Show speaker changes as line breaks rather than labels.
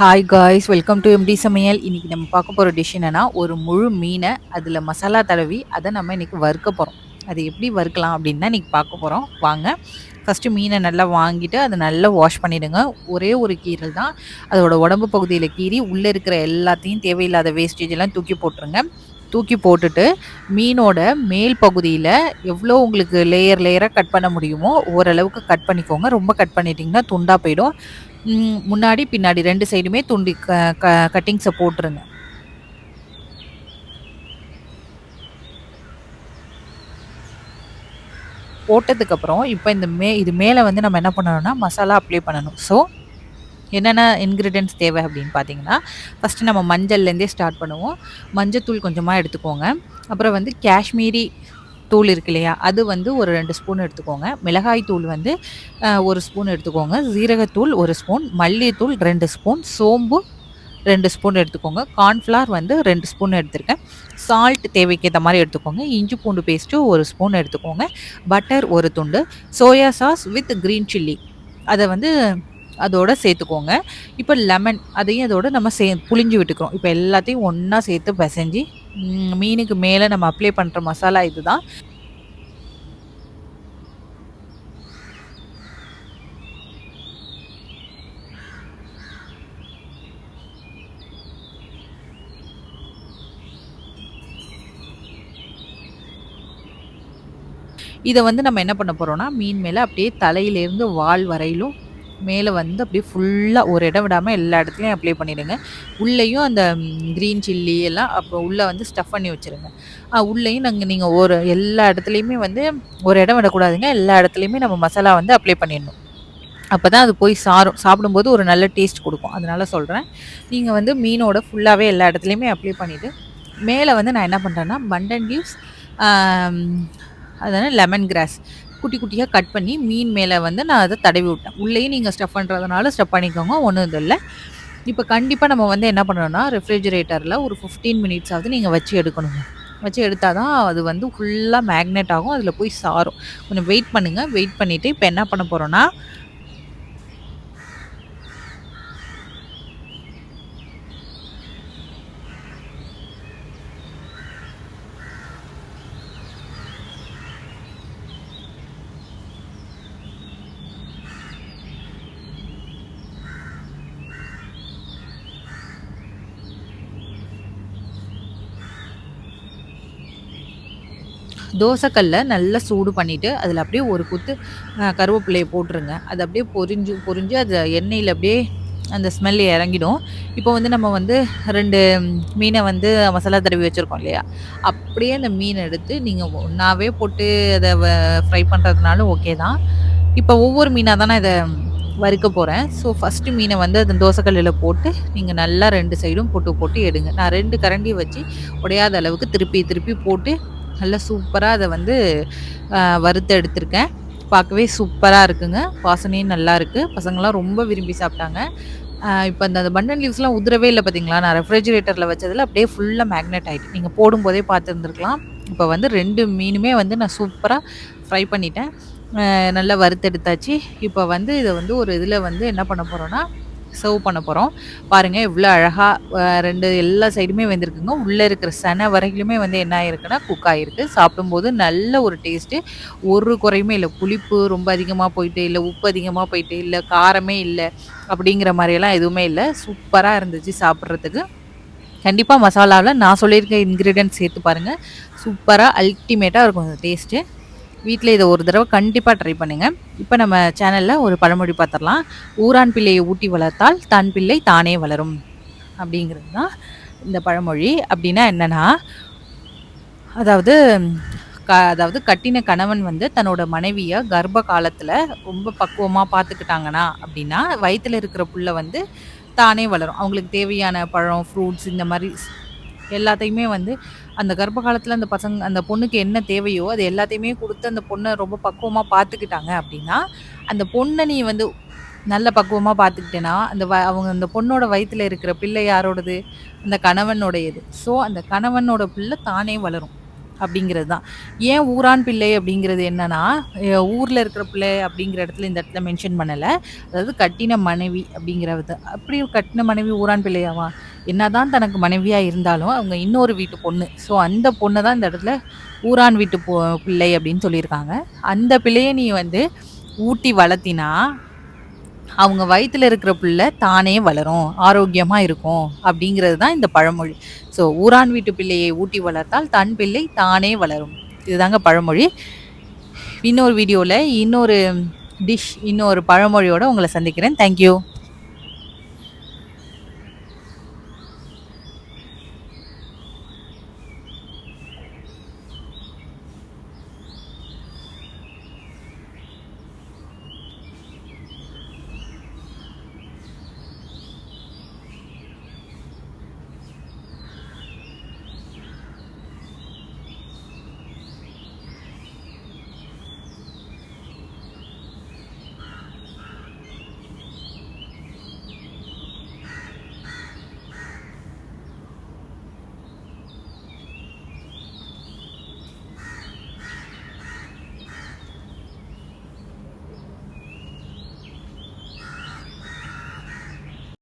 Hi guys welcome to MT சமையல். இன்றைக்கி நம்ம பார்க்க போகிற டிஷ் என்னன்னா ஒரு முழு மீனை அதில் மசாலா தடவி அதை நம்ம இன்றைக்கி வறுக்க போகிறோம் அது எப்படி வறுக்கலாம் அப்படின்னு தான் இன்றைக்கி பார்க்க போகிறோம் வாங்க. ஃபஸ்ட்டு மீனை நல்லா வாங்கிட்டு அதை நல்லா வாஷ் பண்ணிவிடுங்க ஒரே ஒரு கீரல் தான். அதோட உடம்பு பகுதியில் கீறி உள்ளே இருக்கிற எல்லாத்தையும் தேவையில்லாத வேஸ்டேஜ் எல்லாம் தூக்கி போட்டுருங்க. தூக்கி போட்டுட்டு மீனோட மேல் பகுதியில் எவ்வளோ உங்களுக்கு லேயர் லேயராக கட் பண்ண முடியுமோ ஓரளவுக்கு கட் பண்ணிக்கோங்க. ரொம்ப கட் பண்ணிட்டிங்கன்னா துண்டாக போயிடும். முன்னாடி பின்னாடி ரெண்டு சைடுமே துண்டி க க கட்டிங்ஸை போட்டுருங்க போட்டதுக்கப்புறம் இப்போ இந்த மே இது மேலே வந்து நம்ம என்ன பண்ணணும்னா மசாலா அப்ளை பண்ணணும். ஸோ என்னென்ன இன்க்ரீடியன்ஸ் தேவை அப்படின்னு பார்த்தீங்கன்னா ஃபஸ்ட்டு நம்ம மஞ்சள்லேருந்தே ஸ்டார்ட் பண்ணுவோம். மஞ்சத்தூள் கொஞ்சமாக எடுத்துக்கோங்க. அப்புறம் வந்து காஷ்மீரி தூள் இருக்கு இல்லையா? அது வந்து ஒரு ரெண்டு ஸ்பூன் எடுத்துக்கோங்க. மிளகாய் தூள் வந்து ஒரு ஸ்பூன் எடுத்துக்கோங்க. ஜீரகத்தூள் ஒரு ஸ்பூன் மல்லித்தூள் ரெண்டு ஸ்பூன் சோம்பு ரெண்டு ஸ்பூன் எடுத்துக்கோங்க. கார்ன்ஃப்ளவர் வந்து ரெண்டு ஸ்பூன் எடுத்திருக்கேன். சால்ட் தேவைக்கேற்ற மாதிரி எடுத்துக்கோங்க. இஞ்சி பூண்டு பேஸ்ட்டு ஒரு ஸ்பூன் எடுத்துக்கோங்க. பட்டர் ஒரு துண்டு. Soya sauce with green chilli அதை வந்து அதோட சேர்த்துக்கோங்க. இப்போ லெமன் அதையும் அதோட நம்ம சே புளிஞ்சு விட்டுக்கிறோம். இப்போ எல்லாத்தையும் ஒன்றா சேர்த்து பிசைஞ்சு மீனுக்கு மேலே நம்ம அப்ளை பண்ணுற மசாலா இதுதான். இதை வந்து நம்ம என்ன பண்ண போகிறோம்னா மீன் மேலே அப்படியே தலையிலேருந்து வால் வரையிலும் மேலே வந்து அப்படியே ஃபுல்லாக ஒரு இடம் விடாமல் எல்லா இடத்துலையும் அப்ளை பண்ணிடுங்க. உள்ளேயும் அந்த க்ரீன் சில்லி எல்லாம் அப்போ உள்ளே வந்து ஸ்டஃப் பண்ணி வச்சுருங்க. உள்ளேயும் நாங்கள் நீங்கள் ஒரு எல்லா இடத்துலையுமே வந்து ஒரு இடம் விடக்கூடாதுங்க. எல்லா இடத்துலையுமே நம்ம மசாலா வந்து அப்ளை பண்ணிடணும். அப்போ தான் அது போய் சாரும் சாப்பிடும்போது ஒரு நல்ல டேஸ்ட் கொடுக்கும். அதனால் சொல்கிறேன் நீங்கள் வந்து மீனோட ஃபுல்லாகவே எல்லா இடத்துலையுமே அப்ளை பண்ணிவிட்டு மேலே வந்து நான் என்ன பண்ணுறேன்னா பண்டன் லீவ்ஸ் அதான லெமன் கிராஸ் குட்டி குட்டியாக கட் பண்ணி மீன் மேலே வந்து நான் அதை தடவி விட்டேன். உள்ளேயும் நீங்கள் ஸ்டஃப் பண்ணுறதுனால ஸ்டஃப் பண்ணிக்கோங்க ஒன்றும் இது இல்லை. இப்போ கண்டிப்பாக நம்ம வந்து என்ன பண்ணணும்னா ரெஃப்ரிஜரேட்டரில் ஒரு ஃபிஃப்டீன் மினிட்ஸாவது நீங்கள் வச்சு எடுக்கணுங்க. வச்சு எடுத்தால் தான் அது வந்து ஃபுல்லாக மேக்னெட் ஆகும் அதில் போய் சாரும். கொஞ்சம் வெயிட் பண்ணுங்கள் வெயிட் பண்ணிவிட்டு இப்போ என்ன பண்ண போகிறோன்னா தோசைக்கல்லை நல்லா சூடு பண்ணிவிட்டு அதில் அப்படியே ஒரு குத்து கருவேப்பிலையை போட்டுருங்க. அது அப்படியே பொரிஞ்சு பொரிஞ்சு அது எண்ணெயில் அப்படியே அந்த ஸ்மெல் இறங்கிடும். இப்போ வந்து நம்ம வந்து ரெண்டு மீனை வந்து மசாலா தடவி வச்சுருக்கோம் இல்லையா? அப்படியே அந்த மீனை எடுத்து நீங்கள் ஒன்றாவே போட்டு அதை ஃப்ரை பண்ணுறதுனாலும் ஓகே தான். இப்போ ஒவ்வொரு மீனாக தானே இதை வறுக்க போகிறேன் ஸோ ஃபஸ்ட்டு மீனை வந்து அந்த தோசைக்கல்லில் போட்டு நீங்கள் நல்லா ரெண்டு சைடும் போட்டு போட்டு எடுங்க. நான் ரெண்டு கரண்டி வச்சு உடையாத அளவுக்கு திருப்பி திருப்பி போட்டு நல்லா சூப்பராக அதை வந்து வறுத்து எடுத்திருக்கேன். பார்க்கவே சூப்பராக இருக்குங்க. வாசனையும் நல்லா இருக்குது பசங்களாம் ரொம்ப விரும்பி சாப்பிட்டாங்க. இப்போ அந்த அந்த பண்டன் லீவ்ஸ்லாம் உதிரவே இல்லை பார்த்தீங்களா நான் ரெஃப்ரிஜிரேட்டரில் வச்சதில் அப்படியே ஃபுல்லாக மேக்னெட் ஆகிட்டு நீங்கள் போடும்போதே பார்த்துருந்துருக்கலாம். இப்போ வந்து ரெண்டு மீனுமே வந்து நான் சூப்பராக ஃப்ரை பண்ணிட்டேன். நல்லா வறுத்தெடுத்தாச்சு. இப்போ வந்து இதை வந்து ஒரு இதில் வந்து என்ன பண்ண போகிறோன்னா சர்வ் பண்ண போகிறோம் பாருங்கள் இவ்வளோ அழகாக ரெண்டு எல்லா சைடுமே வெந்திருக்குங்க. உள்ளே இருக்கிற சனை வரையிலுமே வந்து என்ன ஆயிருக்குன்னா குக் ஆகிருக்கு சாப்பிடும்போது நல்ல ஒரு டேஸ்ட்டு ஒரு குறையுமே இல்லை. புளிப்பு ரொம்ப அதிகமாக போயிட்டு இல்லை. உப்பு அதிகமாக போயிட்டு இல்லை. காரமே இல்லை. அப்படிங்கிற மாதிரியெல்லாம் எதுவுமே இல்லை. சூப்பராக இருந்துச்சு சாப்பிட்றதுக்கு. கண்டிப்பாக மசாலாவில் நான் சொல்லியிருக்க இன்க்ரீடியன்ட் சேர்த்து பாருங்கள் சூப்பராக அல்டிமேட்டாக இருக்கும் அந்த டேஸ்ட்டு வீட்டில் இதை ஒரு தடவை கண்டிப்பாக ட்ரை பண்ணுங்கள் இப்போ நம்ம சேனலில் ஒரு பழமொழி பார்த்துடலாம் ஊரான் பிள்ளையை ஊட்டி வளர்த்தால் தன் பிள்ளை தானே வளரும். அப்படிங்கிறது தான் இந்த பழமொழி. அப்படின்னா என்னென்னா அதாவது க அதாவது கட்டின கணவன் வந்து தன்னோட மனைவியை கர்ப்ப காலத்தில் ரொம்ப பக்குவமாக பார்த்துக்கிட்டாங்கன்னா அப்படின்னா வயிற்றில் இருக்கிற புள்ள வந்து தானே வளரும். அவங்களுக்கு தேவையான பழம் ஃப்ரூட்ஸ் இந்த மாதிரி எல்லாத்தையுமே வந்து அந்த கர்ப்ப காலத்தில் அந்த பசங்க அந்த பொண்ணுக்கு என்ன தேவையோ அது எல்லாத்தையுமே கொடுத்து அந்த பொண்ணை ரொம்ப பக்குவமாக பார்த்துக்கிட்டாங்க அப்படின்னா அந்த பொண்ணை நீ வந்து நல்ல பக்குவமாக பார்த்துக்கிட்டேன்னா அந்த வ அவங்க அந்த பொண்ணோட வயிற்றில் இருக்கிற பிள்ளை யாரோடது? அந்த கணவனுடையது. ஸோ அந்த கணவனோட பிள்ளை தானே வளரும். அப்படிங்கிறது தான் ஏன் ஊரான் பிள்ளை அப்படிங்கிறது என்னன்னா ஊரில் இருக்கிற பிள்ளை அப்படிங்கிற இடத்துல இந்த இடத்துல மென்ஷன் பண்ணலை. அதாவது கட்டின மனைவி அப்படிங்கிறது. அப்படி கட்டின மனைவி ஊரான் பிள்ளையாவா? என்னதான் தனக்கு மனைவியாக இருந்தாலும் அவங்க இன்னொரு வீட்டு பொண்ணு. ஸோ அந்த பொண்ணை தான் இந்த இடத்துல ஊரான் வீட்டு பொ பிள்ளை அப்படின்னு சொல்லியிருக்காங்க. அந்த பிள்ளையை நீ வந்து ஊட்டி வளர்த்தினா அவங்க வயிற்றுல இருக்கிற பிள்ளை தானே வளரும் ஆரோக்கியமாக இருக்கும் அப்படிங்கிறது தான் இந்த பழமொழி. ஸோ ஊரான் வீட்டு பிள்ளையை ஊட்டி வளர்த்தால் தன் பிள்ளை தானே வளரும். இதுதாங்க பழமொழி. இன்னொரு வீடியோவில் இன்னொரு டிஷ் இன்னொரு பழமொழியோடு உங்களை சந்திக்கிறேன். தேங்க்யூ